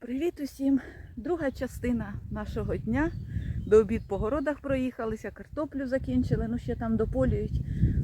Привіт усім! Друга частина нашого дня. До обід по городах проїхалися, картоплю закінчили, ну ще там дополюють.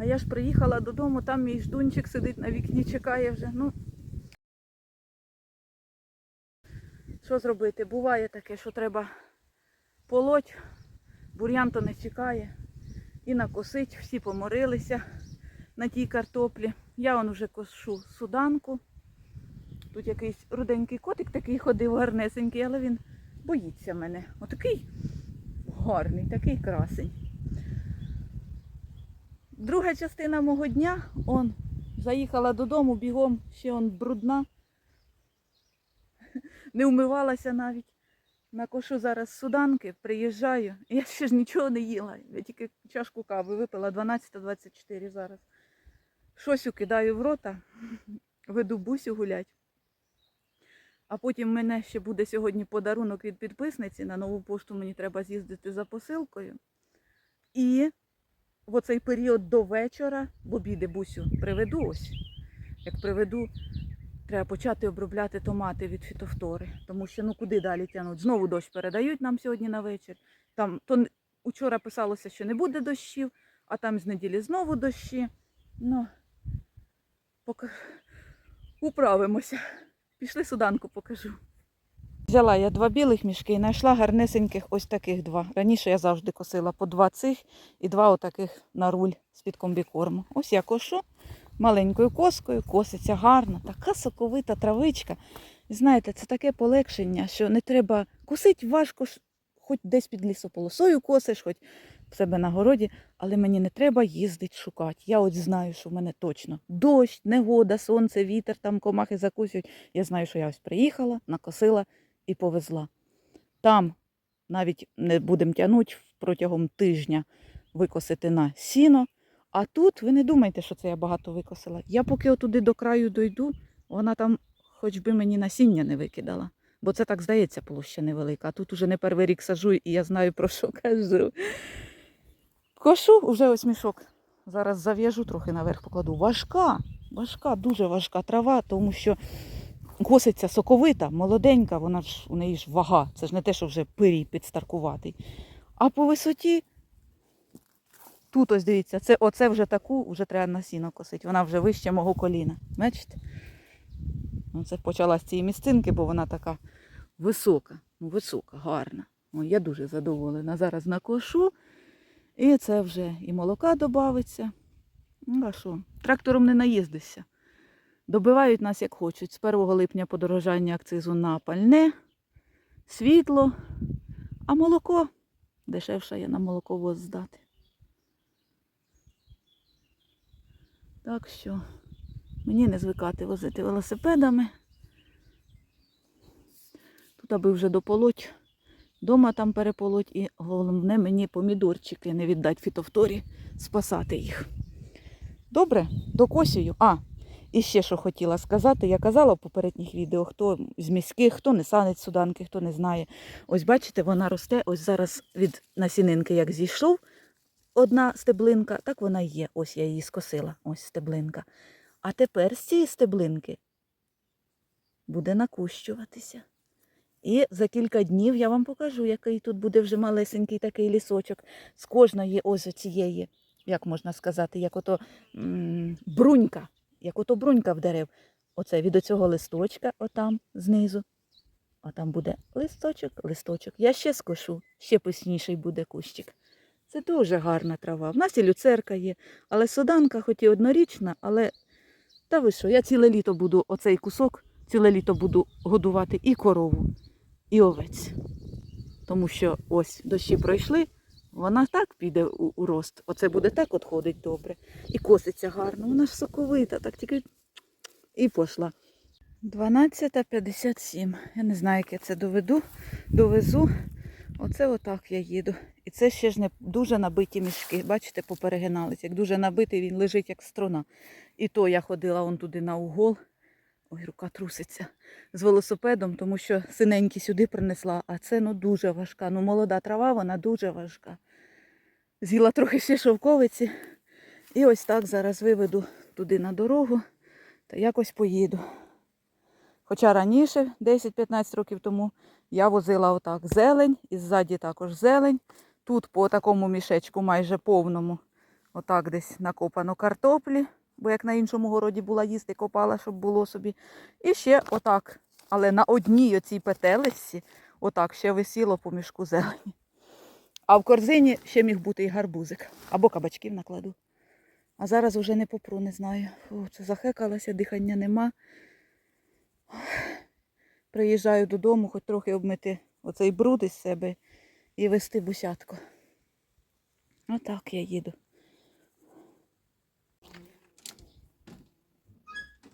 А я ж приїхала додому, там мій ждунчик сидить на вікні, чекає вже. Ну, що зробити? Буває таке, що треба полоть, бур'ян то не чекає. І накосить, всі поморилися на тій картоплі. Я он вже кошу суданку. Тут якийсь руденький котик такий ходив гарнесенький, але він боїться мене. Отакий гарний, такий красень. Друга частина мого дня, он заїхала додому бігом, ще он брудна. Не вмивалася навіть. Накошу зараз суданки, приїжджаю. Я ще ж нічого не їла. Я тільки чашку кави випила 12.24 зараз. Щось укидаю в рота, веду бусю гулять. А потім в мене ще буде сьогодні подарунок від підписниці. На нову пошту мені треба з'їздити за посилкою. І в оцей період до вечора, в обіди бусю приведу ось. Як приведу, треба почати обробляти томати від фітофтори. Тому що ну куди далі тягнуть? Знову дощ передають нам сьогодні на вечір. Там то учора писалося, що не буде дощів, а там з неділі знову дощі. Ну, поки управимося. Пішли суданку покажу. Взяла я два білих мішки і знайшла гарнесеньких ось таких два. Раніше я завжди косила по два цих і два отаких на руль з-під комбікорму. Ось я кошу маленькою коскою, коситься гарно, така соковита травичка. Знаєте, це таке полегшення, що не треба косить важко, хоч десь під лісополосою косиш, хоч в себе на городі, але мені не треба їздити шукати. Я от знаю, що в мене точно дощ, негода, сонце, вітер, там комахи закусують. Я знаю, що я ось приїхала, накосила і повезла. Там навіть не будемо тягнути протягом тижня викосити на сіно. А тут ви не думайте, що це я багато викосила. Я поки отуди до краю дойду, вона там хоч би мені насіння не викидала. Бо це так здається, площа невелика. А тут уже не перший рік сажу, і я знаю про що кажу. Кошу вже ось мішок. Зараз зав'яжу трохи наверх покладу. Важка, важка, дуже важка трава, тому що коситься соковита, молоденька, вона ж у неї ж вага. Це ж не те, що вже пирій підстаркуватий. А по висоті, тут ось дивіться, це, оце вже таку, вже треба на сіно косити. Вона вже вище мого коліна. Бачите? Оце почала з цієї місцинки, бо вона така висока, ну висока, гарна. Ой, я дуже задоволена. Зараз накошу. І це вже і молока додається. Ну, а що? Трактором не наїздишся. Добивають нас як хочуть. З 1 липня подорожання акцизу на пальне, світло, а молоко дешевше є на молоковоз здати. Так що мені не звикати возити велосипедами. Тут аби вже дополоть, дома там переполоть і головне мені помідорчики не віддати фітовторі, спасати їх. Добре, докосію. А, і ще що хотіла сказати, я казала в попередніх відео, хто з міських, хто не санець суданки, хто не знає. Ось бачите, вона росте, ось зараз від насінинки, як зійшов одна стеблинка, так вона і є. Ось я її скосила, ось стеблинка. А тепер з цієї стеблинки буде накущуватися. І за кілька днів я вам покажу, який тут буде вже малесенький такий лісочок. З кожної ось оцієї, як можна сказати, як ото брунька, як ото брунька в дерев. Оце від оцього листочка, отам знизу. А там буде листочок, листочок. Я ще скошу, ще писніший буде кущик. Це дуже гарна трава. В нас і люцерка є, але суданка, хоч і однорічна, але та ви що, я ціле літо буду оцей кусок, ціле літо буду годувати і корову, і овець. Тому що ось дощі пройшли, вона так піде у, у рост. Оце буде так от ходить добре. І коситься гарно. Вона ж соковита, так тільки і пішла. 12.57. Я не знаю, як я це доведу, довезу. Оце отак я їду. І це ще ж не дуже набиті мішки. Бачите, поперегинались. Як дуже набитий, він лежить як струна. І то я ходила он туди на угол. Ой, рука труситься з велосипедом, тому що синенькі сюди принесла, а це ну дуже важка. Ну, молода трава, вона дуже важка. З'їла трохи ще шовковиці. І ось так зараз виведу туди на дорогу та якось поїду. Хоча раніше, 10-15 років тому, я возила отак зелень, і ззаді також зелень. Тут по такому мішечку майже повному, отак десь накопано картоплі, бо як на іншому городі була їсти, копала, щоб було собі. І ще отак, але на одній оцій петелиці, отак ще висіло по мішку зелені. А в корзині ще міг бути і гарбузик. Або кабачків накладу. А зараз вже не попру, не знаю. Фу, це захекалася, дихання нема. Приїжджаю додому, хоч трохи обмити оцей бруд із себе і вести бусятку. Отак я їду.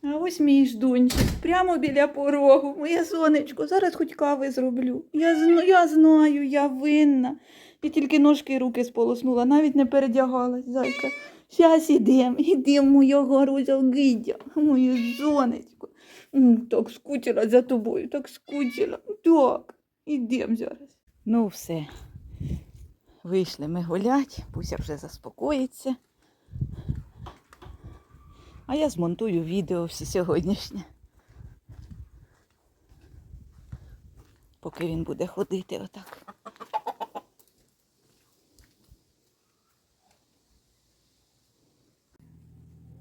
А ось мій ждунчик, прямо біля порогу. Моє сонечко, зараз хоч кави зроблю. Я, я знаю, я винна. Я тільки ножки і руки сполоснула, навіть не передягалась, зайка. Щас ідем, ідем, моя гидя, моє сонечко. Так скучила за тобою, так скучила. Так, ідем зараз. Ну, все. Вийшли ми гулять, Пуся вже заспокоїться. А я змонтую відео всі сьогоднішнє. Поки він буде ходити отак.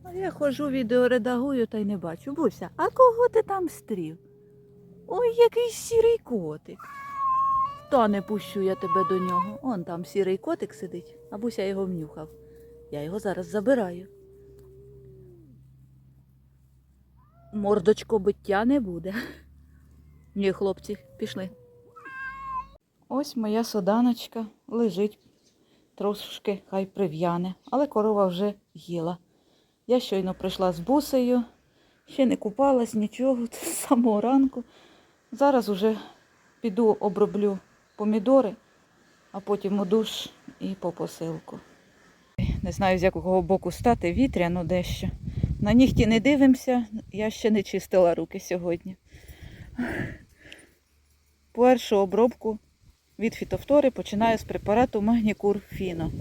А я ходжу, відео редагую та й не бачу. Буся, а кого ти там стрів? Ой, який сірий котик. Та не пущу я тебе до нього. Он там сірий котик сидить, а Буся його внюхав. Я його зараз забираю. Мордочко биття не буде. Ні, хлопці, пішли. Ось моя соданочка лежить трошки хай прив'яне, але корова вже їла. Я щойно прийшла з бусею, ще не купалась нічого з самого ранку. Зараз уже піду оброблю помідори, а потім у душ і по посилку. Не знаю, з якого боку стати, вітряно дещо. На нігті не дивимося, я ще не чистила руки сьогодні. Першу обробку від фітофтори починаю з препарату Магнікур Фіно.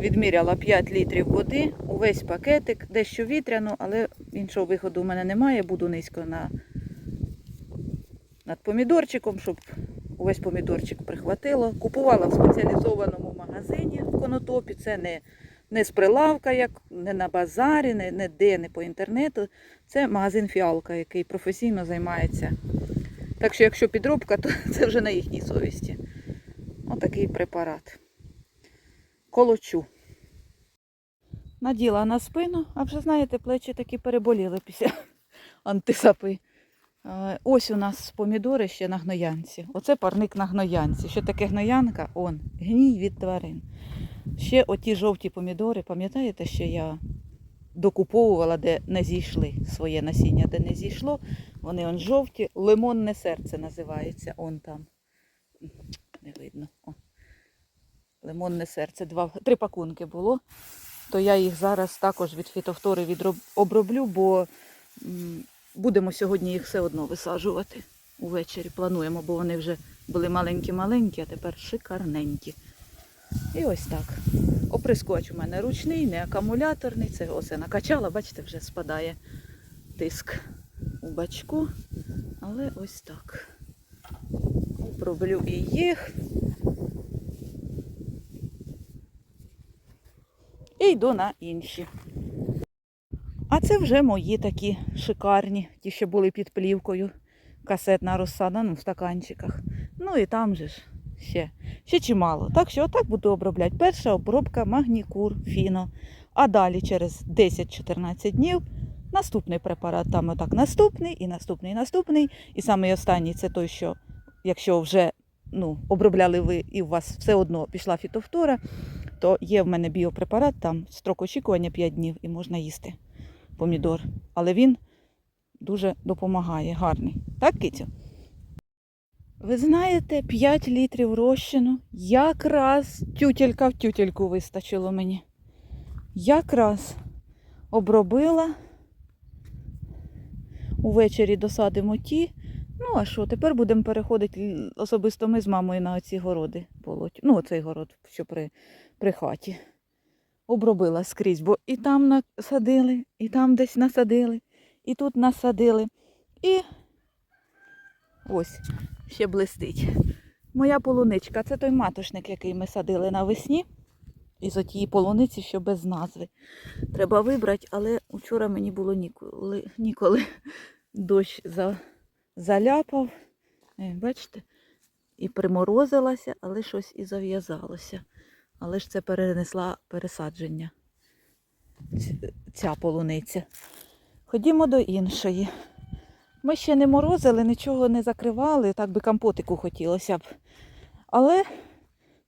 Відміряла 5 літрів води, увесь пакетик, дещо вітряно, але іншого виходу у мене немає. Буду низько на... над помідорчиком, щоб увесь помідорчик прихватило. Купувала в спеціалізованому магазині в конотопі. Це не, не з прилавка, як не на базарі, не, не де, не по інтернету. Це магазин Фіалка, який професійно займається. Так що, якщо підробка, то це вже на їхній совісті. Отакий препарат. Колочу. Наділа на спину, а вже знаєте, плечі такі переболіли після антисапи. Е, Ось у нас помідори ще на гноянці. Оце парник на гноянці. Що таке гноянка? Он, гній від тварин. Ще оті жовті помідори, пам'ятаєте, що я докуповувала, де не зійшли своє насіння, де не зійшло. Вони он жовті, лимонне серце називається. Он там. Не видно. О. Лимонне серце. Два, три пакунки було. То я їх зараз також від фітофтори відроб, оброблю, бо будемо сьогодні їх все одно висаджувати увечері. Плануємо, бо вони вже були маленькі-маленькі, а тепер шикарненькі. І ось так. Оприскувач у мене ручний, не акумуляторний. Це оце накачала, бачите, вже спадає тиск у бачку. Але ось так. Роблю і їх. І йду на інші. А це вже мої такі шикарні, ті, що були під плівкою. Касетна розсада, ну, в стаканчиках. Ну і там же ж ще, ще чимало. Так що отак буду обробляти. Перша обробка магнікур, фіно. А далі через 10-14 днів наступний препарат. Там отак наступний, і наступний, і наступний. І самий останній це той, що якщо вже ну, обробляли ви і у вас все одно пішла фітофтора, то є в мене біопрепарат, там строк очікування 5 днів і можна їсти помідор. Але він дуже допомагає, гарний. Так, Китю? Ви знаєте, 5 літрів розчину якраз тютелька в тютельку вистачило мені. Якраз обробила. Увечері досадимо ті. Ну, а що, тепер будемо переходити особисто ми з мамою на оці городи полоть. Ну, оцей город, що при, при хаті. Обробила скрізь, бо і там насадили, і там десь насадили, і тут насадили. І ось ще блистить. Моя полуничка це той матошник, який ми садили навесні. Із отієї полуниці, що без назви. Треба вибрати, але вчора мені було ніколи. ніколи. Дощ за, заляпав. Е, Бачите? І приморозилася, але щось і зав'язалося. Але ж це перенесла пересадження. Ця полуниця. Ходімо до іншої. Ми ще не морозили, нічого не закривали, так би компотику хотілося б. Але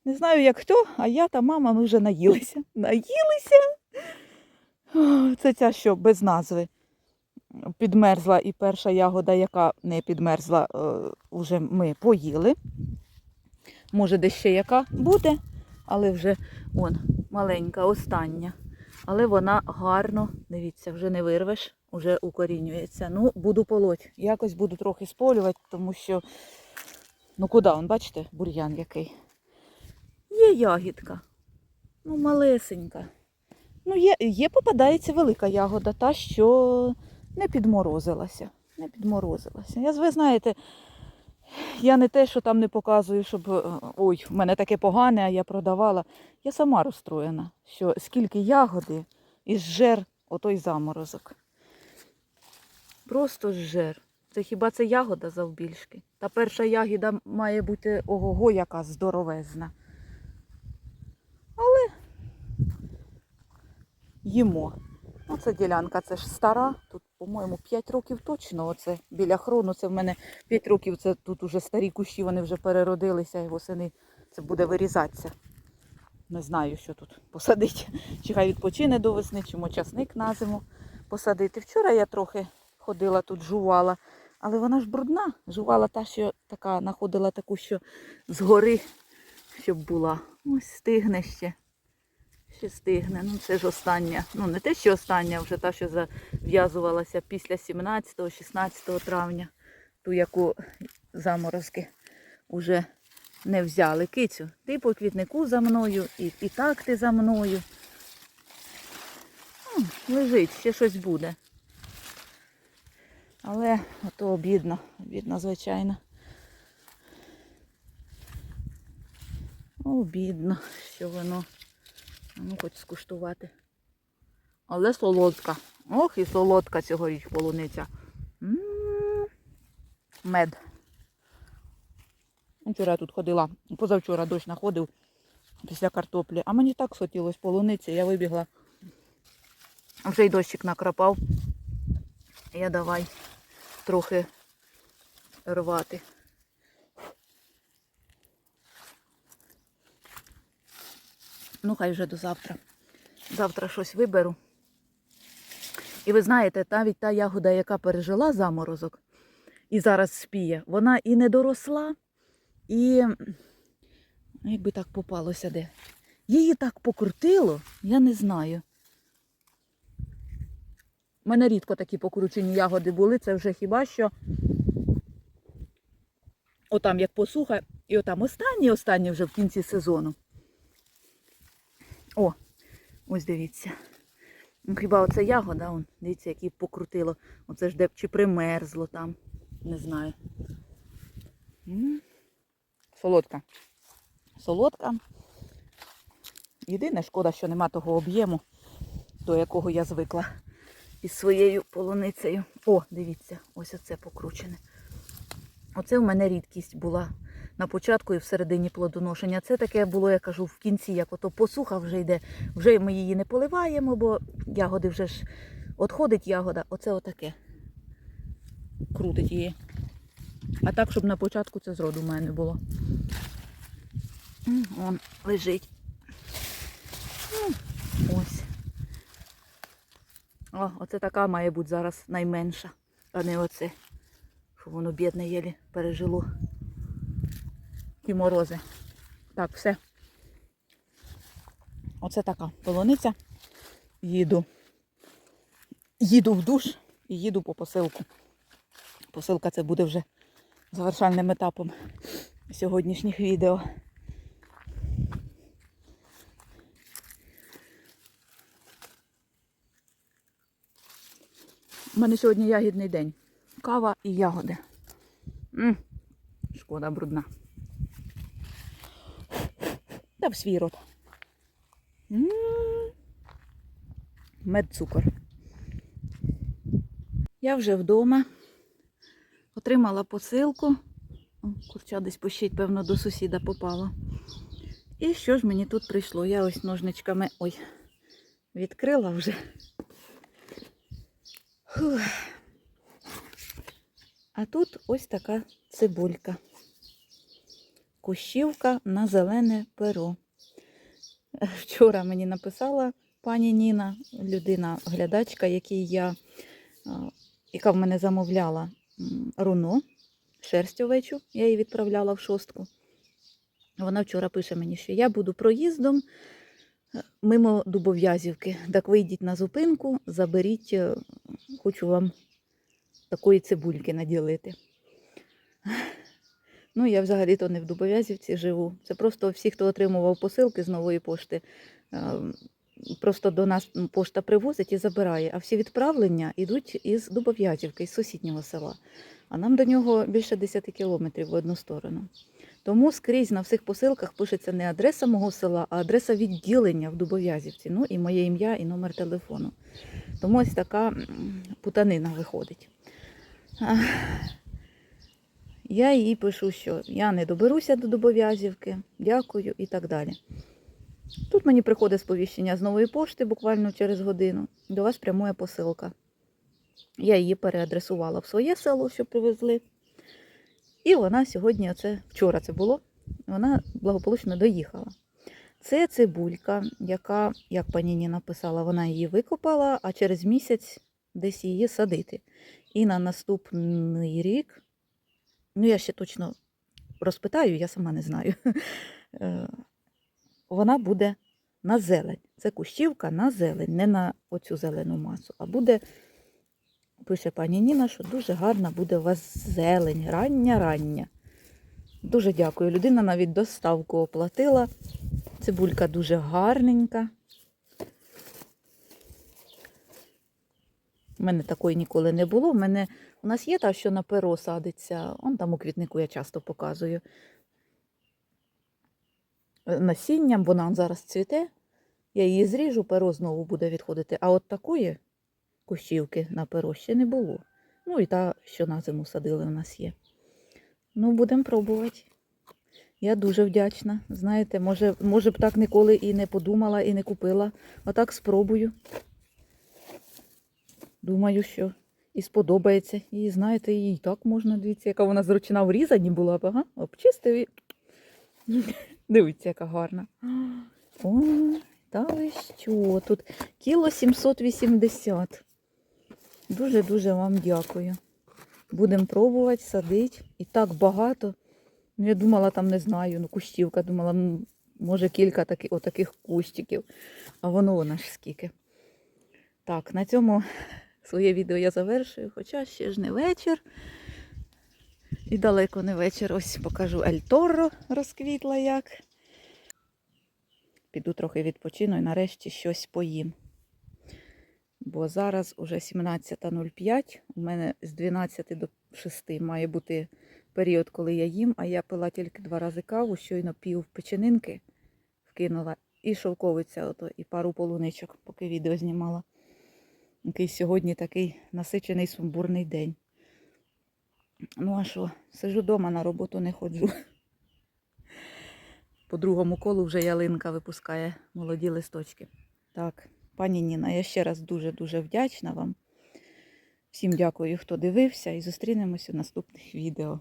не знаю, як хто, а я та мама ми вже наїлися. Наїлися. Це ця що без назви. Підмерзла і перша ягода, яка не підмерзла, е, вже ми поїли. Може, де ще яка буде, але вже он, маленька, остання. Але вона гарно, дивіться, вже не вирвеш, вже укорінюється. Ну, буду полоть. Якось буду трохи сполювати, тому що, ну куди, он, бачите, бур'ян який. Є ягідка. Ну, малесенька. Ну, є, є попадається велика ягода, та, що не підморозилася. Не підморозилася. Я, ви знаєте, я не те, що там не показую, щоб е, ой, в мене таке погане, а я продавала. Я сама розстроєна, що скільки ягоди і зжер отой заморозок. Просто зжер. Це хіба це ягода завбільшки? Та перша ягіда має бути ого-го, яка здоровезна. Але їмо. Оце ділянка, це ж стара. Тут, по-моєму, 5 років точно. Оце біля хрону. Це в мене 5 років. Це тут уже старі кущі, вони вже переродилися і восени це буде вирізатися. Не знаю, що тут посадити. Чи хай відпочине до весни, чи мочасник на зиму посадити. Вчора я трохи ходила тут, жувала, але вона ж брудна. Жувала та, що така, знаходила таку, що згори, щоб була. Ось стигне ще. Ще стигне. Ну це ж остання. Ну не те, що остання, вже та, що зав'язувалася після 17-16 травня, ту, яку заморозки вже не взяли. Кицю, ти по квітнику за мною, і, і так ти за мною. Лежить, ще щось буде. Але ото обідно, обідно, звичайно. Обідно, що воно. Ну, хоч скуштувати. Але солодка. Ох, і солодка цьогоріч полуниця. Мед. Вчора я тут ходила, позавчора дощ находив після картоплі. А мені так схотілось полуниці, я вибігла. Вже й дощик накрапав. Я давай трохи рвати. Ну, хай вже до завтра. Завтра щось виберу. І ви знаєте, навіть та ягода, яка пережила заморозок і зараз спіє, вона і не доросла, і ну, якби так попалося де. Її так покрутило, я не знаю. У мене рідко такі покручені ягоди були, це вже хіба що отам як посуха, і отам останні, останні вже в кінці сезону. О, ось дивіться. Ну, хіба оце ягода, он, дивіться, які покрутило. Оце ж де б чи примерзло там. Не знаю. Солодка. Солодка. Єдине, шкода, що нема того об'єму, до якого я звикла із своєю полуницею. О, дивіться, ось оце покручене. Оце в мене рідкість була на початку і всередині плодоношення. Це таке було, я кажу, в кінці, як ото посуха вже йде. Вже ми її не поливаємо, бо ягоди вже ж отходить ягода. Оце отаке. Крутить її. А так, щоб на початку це зроду в мене було. М, Он лежить. Ось. О, оце така має бути зараз найменша, а не оце. Що воно бідне єлі пережило. Ті морози. Так, все. Оце така полуниця. Їду. Їду в душ і їду по посилку. Посилка це буде вже завершальним етапом сьогоднішніх відео. Мене сьогодні ягідний день. кава і ягоди. м шкода брудна. Та в свій рот. м. Я вже вдома. Отримала посилку. О, Курча десь пощить, певно, до сусіда попала. І що ж мені тут прийшло? Я ось ножничками ой, відкрила вже. А тут ось така цибулька. Кущівка на зелене перо. Вчора мені написала пані Ніна, людина-глядачка, яка в мене замовляла руно, шерсть овечу, я її відправляла в шостку. Вона вчора пише мені, що я буду проїздом мимо Дубов'язівки. Так вийдіть на зупинку, заберіть, е, хочу вам такої цибульки наділити. Ну, я взагалі-то не в Дубов'язівці живу. Це просто всі, хто отримував посилки з нової пошти, е, просто до нас пошта привозить і забирає. А всі відправлення йдуть із Дубов'язівки, із сусіднього села. А нам до нього більше 10 кілометрів в одну сторону. Тому скрізь на всіх посилках пишеться не адреса мого села, а адреса відділення в Дубов'язівці. Ну і моє ім'я, і номер телефону. Тому ось така путанина виходить. Я їй пишу, що я не доберуся до Дубов'язівки, дякую і так далі. Тут мені приходить сповіщення з нової пошти буквально через годину. До вас прямує посилка. Я її переадресувала в своє село, що привезли. І вона сьогодні, оце, вчора це було, вона благополучно доїхала. Це цибулька, яка, як пані Ніна написала, вона її викопала, а через місяць десь її садити. І на наступний рік, ну я ще точно розпитаю, я сама не знаю. е, Вона буде на зелень. Це кущівка на зелень, не на оцю зелену масу, а буде, пише пані Ніна, що дуже гарна буде у вас зелень, рання-рання. Дуже дякую. Людина навіть доставку оплатила. Цибулька дуже гарненька. У мене такої ніколи не було. У, мене, у нас є та, що на перо садиться. Он там у квітнику я часто показую. Насінням вона зараз цвіте. Я її зріжу, перо знову буде відходити. А от такої кущівки на перо не було. Ну і та, що на зиму садили, у нас є. Ну, будемо пробувати. Я дуже вдячна. Знаєте, може, може б так ніколи і не подумала, і не купила. А так спробую. Думаю, що і сподобається. І знаєте, і так можна, дивіться, яка вона зручна в різанні була б, ага, обчистив. Дивіться, яка гарна. Ой, та ви що? Тут кіло 780. Дуже-дуже вам дякую. Будемо пробувати, садити. І так багато. Ну, я думала, там не знаю, ну кущівка, думала, ну, може кілька таки, отаких кущиків. А воно вона ж скільки. Так, на цьому своє відео я завершую, хоча ще ж не вечір. І далеко не вечір. Ось покажу Ель Торро розквітла як. Піду трохи відпочину і нарешті щось поїм. Бо зараз уже 17.05. У мене з 12 до 6 має бути період, коли я їм, а я пила тільки два рази каву, щойно пів печенинки вкинула і шовковиця, ото, і пару полуничок, поки відео знімала. Який сьогодні такий насичений сумбурний день. Ну а що, сижу вдома, на роботу не ходжу. По другому колу вже ялинка випускає молоді листочки. Так, пані Ніна, я ще раз дуже-дуже вдячна вам. Всім дякую, хто дивився, і зустрінемося в наступних відео.